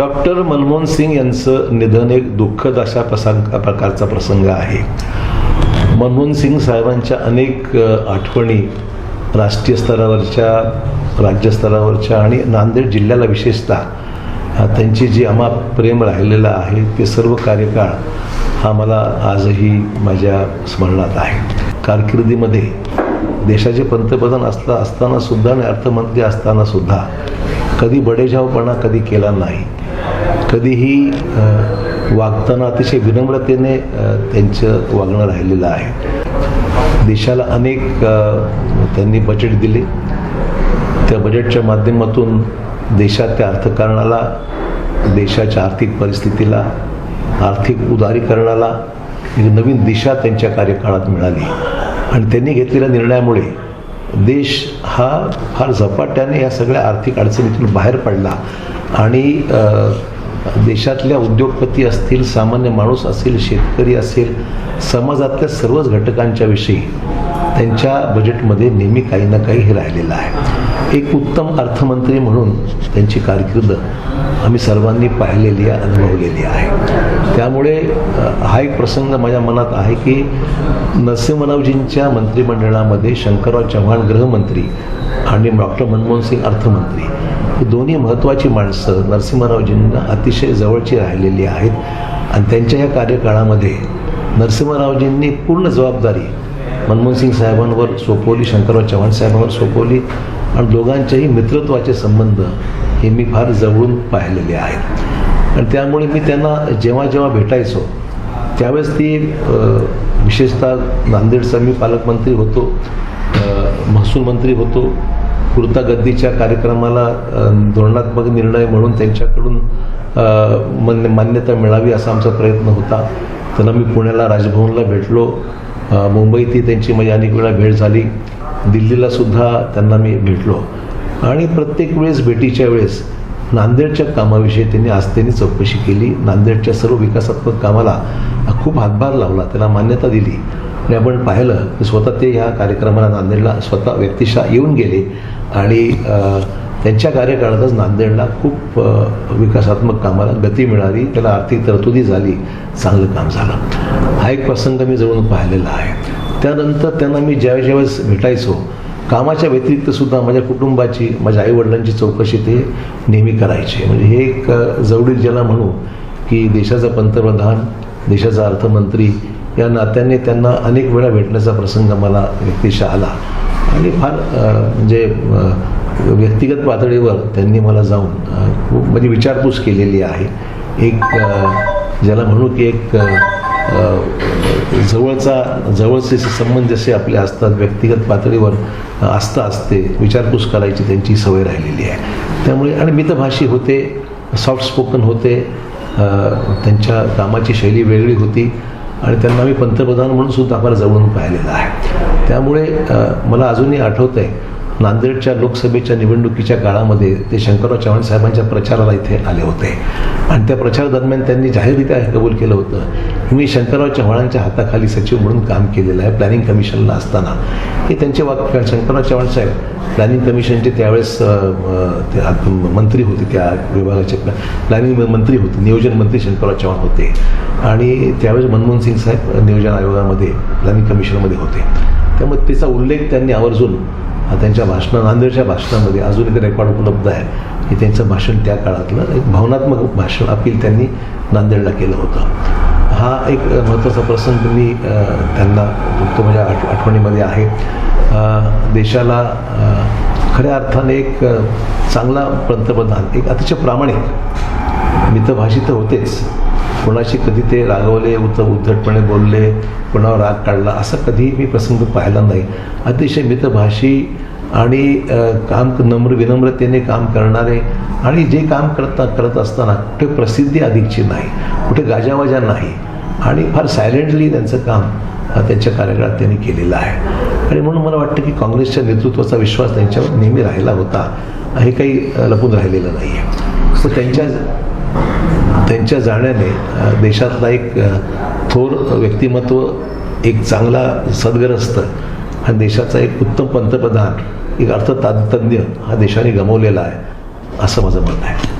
Doctor Manmohan Singh यांचं निधन एक दुःखद अशा प्रसंग प्रकारचा प्रसंग आहे. मनमोहन सिंग साहेबांच्या अनेक आठवणी राष्ट्रीय स्तरावरच्या राज्यस्तरावरच्या आणि नांदेड जिल्ह्याला विशेषतः त्यांची जी अमाप प्रेम राहिलेलं आहे ते सर्व कार्यकाळ हा मला आजही माझ्या स्मरणात आहे. कारकिर्दीमध्ये देशाचे पंतप्रधान असता असताना सुद्धा आणि अर्थमंत्री असताना सुद्धा कधी बडेजावपणा कधी केला नाही. कधीही वागताना अतिशय विनम्रतेने त्यांचं वागणं राहिलेलं आहे. देशाला अनेक त्यांनी बजेट दिले. त्या बजेटच्या माध्यमातून देशाच्या अर्थकारणाला देशाच्या आर्थिक परिस्थितीला आर्थिक उदारीकरणाला एक नवीन दिशा त्यांच्या कार्यकाळात मिळाली. आणि त्यांनी घेतलेल्या निर्णयामुळे देश हा फार झपाट्याने या सगळ्या आर्थिक अडचणीतून बाहेर पडला. आणि देशातल्या उद्योगपती असतील सामान्य माणूस असेल शेतकरी असेल समाजातल्या सर्वच घटकांच्या विषयी त्यांच्या बजेटमध्ये नेहमी काही ना काही हे राहिलेलं आहे. एक उत्तम अर्थमंत्री म्हणून त्यांची कारकीर्द आम्ही सर्वांनी पाहिलेली आहे अनुभवलेली आहे. त्यामुळे हा एक प्रसंग माझ्या मनात आहे की नरसिंहरावजींच्या मंत्रिमंडळामध्ये शंकरराव चव्हाण गृहमंत्री आणि डॉक्टर मनमोहन सिंग अर्थमंत्री ही दोन्ही महत्त्वाची माणसं नरसिंहरावजींना अतिशय जवळची राहिलेली आहेत. आणि त्यांच्या ह्या कार्यकाळामध्ये नरसिंहरावजींनी पूर्ण जबाबदारी मनमोहन सिंग साहेबांवर सोपवली शंकरराव चव्हाण साहेबांवर सोपवली आणि दोघांच्याही मित्रत्वाचे संबंध हे मी फार जवळून पाहिलेले आहेत. आणि त्यामुळे मी त्यांना जेव्हा जेव्हा भेटायचो त्यावेळेस ती विशेषतः नांदेडचा मी पालकमंत्री होतो महसूल मंत्री होतो कुर्ता गद्दीच्या कार्यक्रमाला धोरणात्मक निर्णय म्हणून त्यांच्याकडून मान्य मान्यता मिळावी असा आमचा प्रयत्न होता. त्यांना मी पुण्याला राजभवनला भेटलो. मुंबईत त्यांची माझी अनेक वेळा भेट झाली. दिल्लीला सुद्धा त्यांना मी भेटलो. आणि प्रत्येक वेळेस भेटीच्या वेळेस नांदेडच्या कामाविषयी त्यांनी आस्थेने चौकशी केली. नांदेडच्या सर्व विकासात्मक कामाला खूप हातभार लावला. त्याला मान्यता दिली. आणि आपण पाहिलं की स्वतः ते ह्या कार्यक्रमाला नांदेडला स्वतः व्यक्तिशः येऊन गेले. आणि त्यांच्या कार्यकाळातच नांदेडला खूप विकासात्मक कामाला गती मिळाली. त्याला आर्थिक तरतुदी झाली. चांगलं काम झालं. हा एक प्रसंग मी जवळून पाहिलेला आहे. त्यानंतर त्यांना मी ज्यावेळेस ज्यावेळेस भेटायचो कामाच्या व्यतिरिक्त सुद्धा माझ्या कुटुंबाची माझ्या आईवडिलांची चौकशी ते नेहमी करायचे. म्हणजे हे एक जवळील ज्याला म्हणू की देशाचा पंतप्रधान देशाचा अर्थमंत्री या नात्याने त्यांना अनेक वेळा भेटण्याचा प्रसंग मला व्यक्तिशः आला. आणि फार म्हणजे व्यक्तिगत पातळीवर त्यांनी मला जाऊन खूप म्हणजे विचारपूस केलेली आहे. एक ज्याला म्हणू की एक जवळचा जवळचे संबंध जसे आपले असतात व्यक्तिगत पातळीवर आस्था असते विचारपूस करायची त्यांची सवय राहिलेली आहे. त्यामुळे आणि मितभाषी होते सॉफ्ट स्पोकन होते त्यांच्या कामाची शैली वेगळी होती आणि त्यांना मी पंतप्रधान म्हणून सुद्धा आम्हाला जवळून पाहिलेलं आहे. त्यामुळे मला अजूनही आठवत आहे नांदेडच्या लोकसभेच्या निवडणुकीच्या काळामध्ये ते शंकरराव चव्हाण साहेबांच्या प्रचाराला इथे आले होते. आणि त्या प्रचारादरम्यान त्यांनी जाहीररित्या हे कबूल केलं होतं मी शंकरराव चव्हाणांच्या हाताखाली सचिव म्हणून काम केलेलं आहे प्लॅनिंग कमिशनला असताना. हे त्यांचे वाक्य शंकरराव चव्हाण साहेब प्लॅनिंग कमिशनचे त्यावेळेस ते मंत्री होते त्या विभागाचे प्लॅनिंग मंत्री होते नियोजन मंत्री शंकरराव चव्हाण होते. आणि त्यावेळेस मनमोहन सिंग साहेब नियोजन आयोगामध्ये प्लॅनिंग कमिशनमध्ये होते. त्यामुळे त्याचा उल्लेख त्यांनी आवर्जून त्यांच्या भाषणा नांदेडच्या भाषणामध्ये अजून एक रेकॉर्ड उपलब्ध आहे. की त्यांचं भाषण त्या काळातलं एक भावनात्मक भाषण अपील त्यांनी नांदेडला केलं होतं. हा एक महत्त्वाचा प्रसंग मी त्यांना तो माझ्या आठ आठवणीमध्ये आहे. देशाला खऱ्या अर्थाने एक चांगला पंतप्रधान एक अतिशय प्रामाणिक मितभाषी तर होतेच. कोणाशी कधी ते रागवले उत उद्धटपणे बोलले कोणावर राग काढला असा कधीही मी प्रसंग पाहिला नाही. अतिशय मितभाषी आणि काम नम्र विनम्रतेने काम करणारे आणि जे काम करता करत असताना कुठे प्रसिद्धी अधिकची नाही कुठे गाजावाजा नाही आणि फार सायलेंटली त्यांचं काम त्यांच्या कार्यकाळात त्यांनी केलेलं आहे. आणि म्हणून मला वाटतं की काँग्रेसच्या नेतृत्वाचा विश्वास त्यांच्यावर नेहमी राहिला होता. हे काही लपून राहिलेलं नाही आहे तर त्यांच्या त्यांच्या जाण्याने देशातला एक थोर व्यक्तिमत्व एक चांगला सद्ग्रस्त आणि देशाचा एक उत्तम पंतप्रधान एक अर्थतज्ञ हा देशाने गमावलेला आहे असं माझं मत आहे.